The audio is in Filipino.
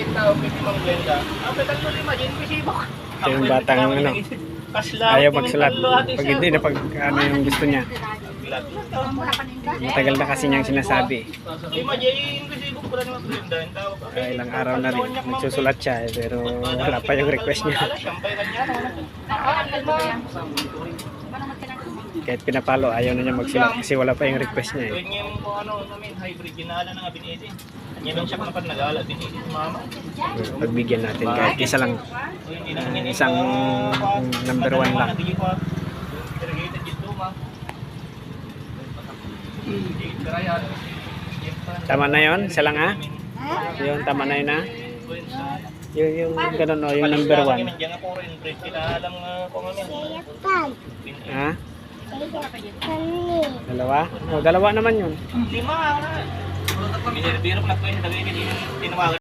yung tao, pwede mang blenda. Ang pedal mo lima, dyan ko siya Ito yung batang ano, Ayaw magsulat. Pag hindi na pag ano yung gusto niya. Matagal na kasi niyang sinasabi. Ko. Kaya ilang araw na rin nagsusulat siya eh, pero wala pa yung request niya. Kahit pinapalo, ayaw na niya magsulat kasi wala pa yung request niya eh. Niya kung ano namin, hybrid, ginala na nga binili. Kanya lang siya kung napag nagala, binili ni mama. Pagbigyan natin kahit isa lang. Hindi Isang number one lang. Tama na yon Isa lang ah? Yun, tama na yun ah? Yung, yung ganun o, yung number one. Diyan ako rin, Fred. Kinaalam nga kung ano. Ha? Dalawa? O, dalawa naman yun. Lima. Binibiro ko na po yun. Tinawagan